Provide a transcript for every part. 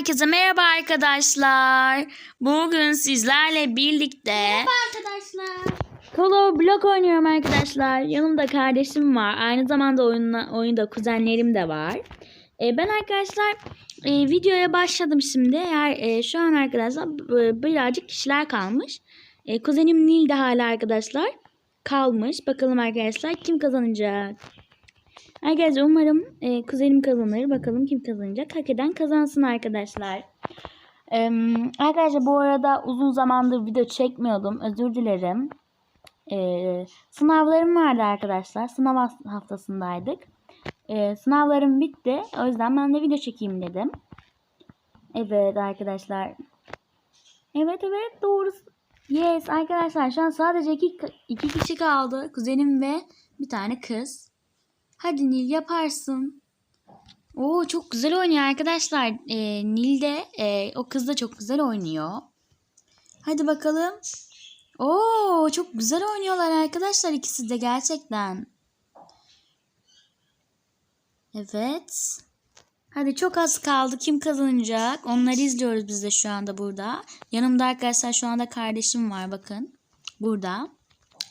Herkese merhaba arkadaşlar. Bugün sizlerle birlikte Merhaba arkadaşlar. Color Block oynuyorum arkadaşlar. Yanımda kardeşim var. Aynı zamanda oyunda, oyunda kuzenlerim de var. E, ben arkadaşlar e, videoya başladım şimdi. Eğer e, şu an arkadaşlar e, birazcık kişiler kalmış. E, kuzenim Nil de hala arkadaşlar kalmış. Bakalım arkadaşlar kim kazanacak? Arkadaşlar umarım e, kuzenim kazanır. Bakalım kim kazanacak. Hak eden kazansın arkadaşlar. Ee, arkadaşlar bu arada uzun zamandır video çekmiyordum. Özür dilerim. Ee, sınavlarım vardı arkadaşlar. Sınav haftasındaydık. Ee, sınavlarım bitti. O yüzden ben de video çekeyim dedim. Evet arkadaşlar. Evet evet doğru. Yes arkadaşlar şu an sadece iki, iki kişi kaldı. Kuzenim ve bir tane kız. Hadi Nil yaparsın. Oo çok güzel oynuyor arkadaşlar. Ee, Nil de e, o kız da çok güzel oynuyor. Hadi bakalım. Oo çok güzel oynuyorlar arkadaşlar ikisi de gerçekten. Evet. Hadi çok az kaldı. Kim kazanacak? Onları izliyoruz biz de şu anda burada. Yanımda arkadaşlar şu anda kardeşim var bakın. Burada.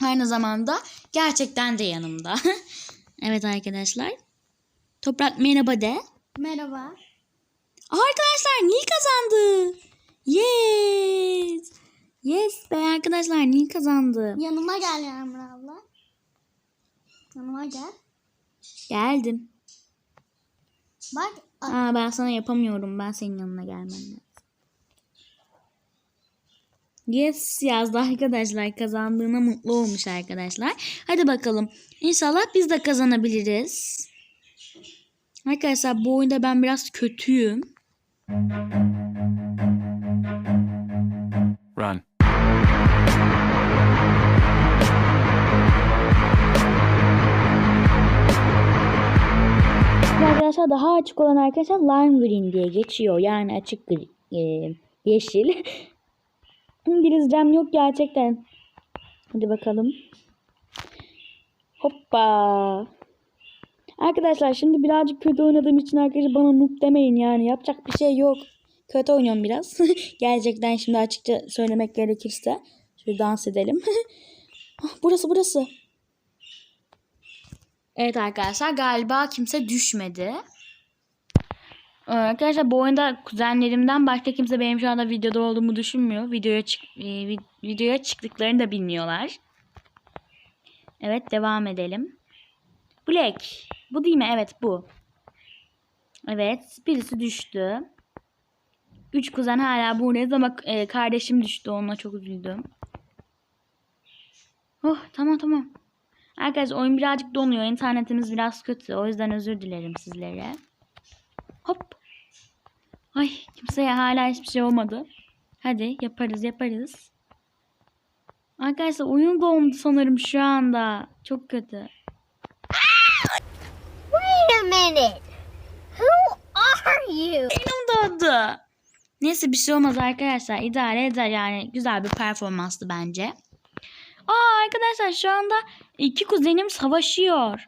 Aynı zamanda gerçekten de yanımda. evet arkadaşlar. Toprak merhaba de. Merhaba. Arkadaşlar Nil kazandı. Yes. Yes be arkadaşlar Nil kazandı. Yanıma gel Yağmur abla. Yanıma gel. Geldim. Bak. Aa ben sana yapamıyorum. Ben senin yanına gelmem lazım. Yes yazdı arkadaşlar. Kazandığına mutlu olmuş arkadaşlar. Hadi bakalım. İnşallah biz de kazanabiliriz. Arkadaşlar bu oyunda ben biraz kötüyüm. Run. Arkadaşlar daha açık olan arkadaşlar lime green diye geçiyor. Yani açık e, yeşil. İngilizcem yok gerçekten. Hadi bakalım. Hoppa. Arkadaşlar şimdi birazcık kötü oynadığım için arkadaşlar bana noob demeyin yani. Yapacak bir şey yok. Kötü oynuyorum biraz. gerçekten şimdi açıkça söylemek gerekirse. Şöyle dans edelim. Ah, burası burası. Evet arkadaşlar galiba kimse düşmedi. Ee, Arkadaşlar bu oyunda kuzenlerimden başka kimse benim şu anda videoda olduğumu düşünmüyor. Videoya çık e, vi- videoya çıktıklarını da bilmiyorlar. Evet devam edelim. Black. Bu değil mi? Evet bu. Evet birisi düştü. Üç kuzen hala buradayız ama e, kardeşim düştü. Ona çok üzüldüm. Oh tamam tamam. Arkadaşlar oyun birazcık donuyor. İnternetimiz biraz kötü. O yüzden özür dilerim sizlere. Hop. Ay kimseye hala hiçbir şey olmadı. Hadi yaparız yaparız. Arkadaşlar oyun dondu sanırım şu anda. Çok kötü. Wait a minute. Who are you? Benim dondu. Neyse bir şey olmaz arkadaşlar. İdare eder yani. Güzel bir performanstı bence. Aa arkadaşlar şu anda iki kuzenim savaşıyor.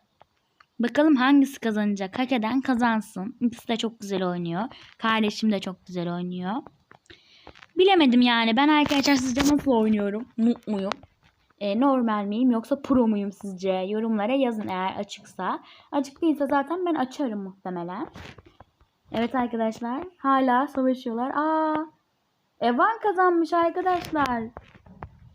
Bakalım hangisi kazanacak. Hak eden kazansın. İkisi de çok güzel oynuyor. Kardeşim de çok güzel oynuyor. Bilemedim yani. Ben arkadaşlar sizce nasıl oynuyorum? Mutluyum. E, normal miyim yoksa pro muyum sizce? Yorumlara yazın eğer açıksa. Açık değilse zaten ben açarım muhtemelen. Evet arkadaşlar. Hala savaşıyorlar. Aa! Evan kazanmış arkadaşlar.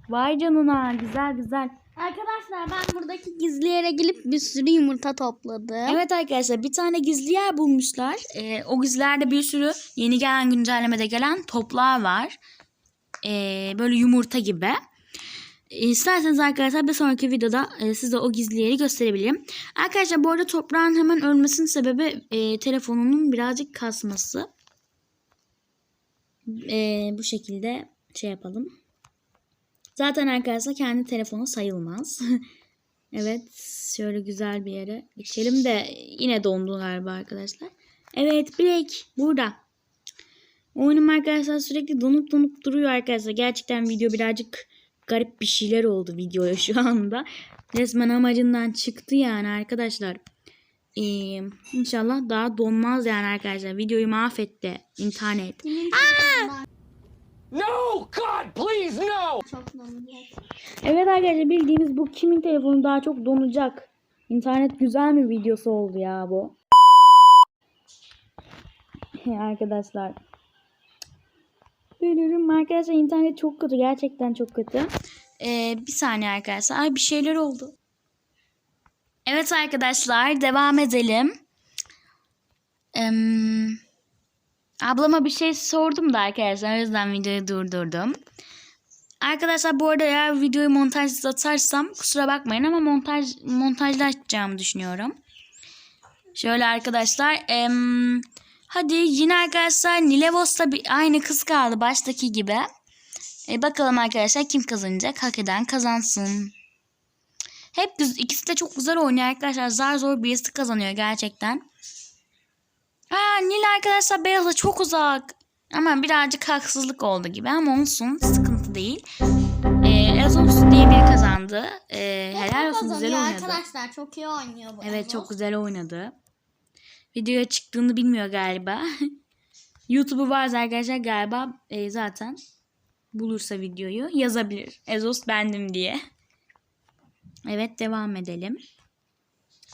Vay canına. Güzel güzel. Arkadaşlar ben buradaki gizli yere gelip bir sürü yumurta topladım. Evet arkadaşlar bir tane gizli yer bulmuşlar. Ee, o gizlilerde bir sürü yeni gelen güncellemede gelen toplar var. Ee, böyle yumurta gibi. Ee, İsterseniz arkadaşlar bir sonraki videoda e, size o gizli yeri gösterebilirim. Arkadaşlar bu arada toprağın hemen ölmesinin sebebi e, telefonunun birazcık kasması. E, bu şekilde şey yapalım. Zaten arkadaşlar kendi telefonu sayılmaz. evet şöyle güzel bir yere geçelim de yine dondu galiba arkadaşlar. Evet Break burada. Oyunum arkadaşlar sürekli donup donup duruyor arkadaşlar. Gerçekten video birazcık garip bir şeyler oldu videoya şu anda. Resmen amacından çıktı yani arkadaşlar. Ee, inşallah daha donmaz yani arkadaşlar. Videoyu mahvetti internet. Telefonundan No! God, please, no! Evet arkadaşlar bildiğiniz bu kimin telefonu daha çok donacak. İnternet güzel mi videosu oldu ya bu. arkadaşlar. Bölürüm arkadaşlar internet çok kötü gerçekten çok kötü. Ee, bir saniye arkadaşlar. Ay bir şeyler oldu. Evet arkadaşlar devam edelim. Em, ablama bir şey sordum da arkadaşlar o yüzden videoyu durdurdum. Arkadaşlar bu arada eğer videoyu montajsız atarsam kusura bakmayın ama montaj montajla açacağımı düşünüyorum. Şöyle arkadaşlar. em, hadi yine arkadaşlar Nilevos'ta bir, aynı kız kaldı baştaki gibi. E, bakalım arkadaşlar kim kazanacak? Hak eden kazansın. Hep ikisi de çok güzel oynuyor arkadaşlar. Zar zor birisi kazanıyor gerçekten. Aa, Nil arkadaşlar Beyaz'a çok uzak. Ama birazcık haksızlık oldu gibi ama olsun sıkıntı değil. Ee, Ezos diye biri kazandı. Ee, helal olsun güzel oynadı. Arkadaşlar çok iyi oynuyor bu. Evet Ezo. çok güzel oynadı. Videoya çıktığını bilmiyor galiba. YouTube'u varsa arkadaşlar galiba e, zaten bulursa videoyu yazabilir. Ezos bendim diye. Evet devam edelim.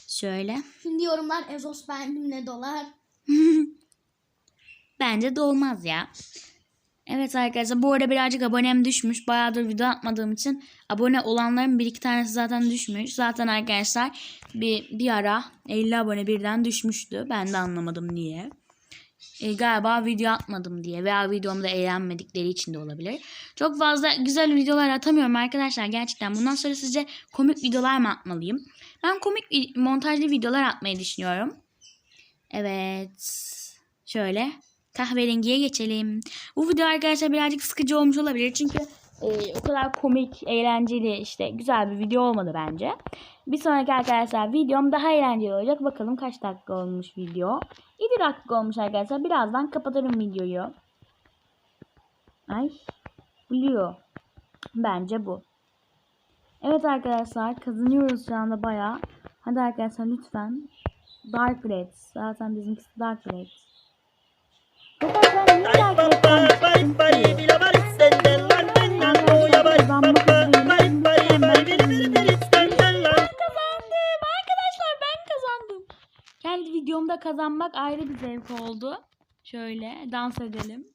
Şöyle. Şimdi yorumlar Ezos benimle dolar. Bence de olmaz ya. Evet arkadaşlar bu arada birazcık abonem düşmüş. Bayağıdır video atmadığım için abone olanların bir iki tanesi zaten düşmüş. Zaten arkadaşlar bir, bir ara 50 abone birden düşmüştü. Ben de anlamadım niye. E, galiba video atmadım diye veya videomda eğlenmedikleri için de olabilir. Çok fazla güzel videolar atamıyorum arkadaşlar gerçekten. Bundan sonra sizce komik videolar mı atmalıyım? Ben komik montajlı videolar atmayı düşünüyorum. Evet. Şöyle kahverengiye geçelim. Bu video arkadaşlar birazcık sıkıcı olmuş olabilir. Çünkü e, o kadar komik, eğlenceli işte güzel bir video olmadı bence. Bir sonraki arkadaşlar videom daha eğlenceli olacak. Bakalım kaç dakika olmuş video. 7 dakika olmuş arkadaşlar. Birazdan kapatırım videoyu. Ay. Blue. Bence bu. Evet arkadaşlar kazanıyoruz şu anda bayağı. Hadi arkadaşlar lütfen. Dark Red. Zaten bizimkisi Dark Red. Fakat ben niye Dark Red'den. Kendi videomda kazanmak ayrı bir zevk oldu. Şöyle dans edelim.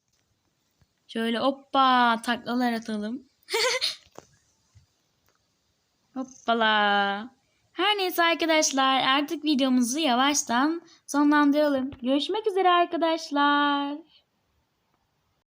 Şöyle hoppa taklalar atalım. Hoppala. Her neyse arkadaşlar artık videomuzu yavaştan sonlandıralım. Görüşmek üzere arkadaşlar.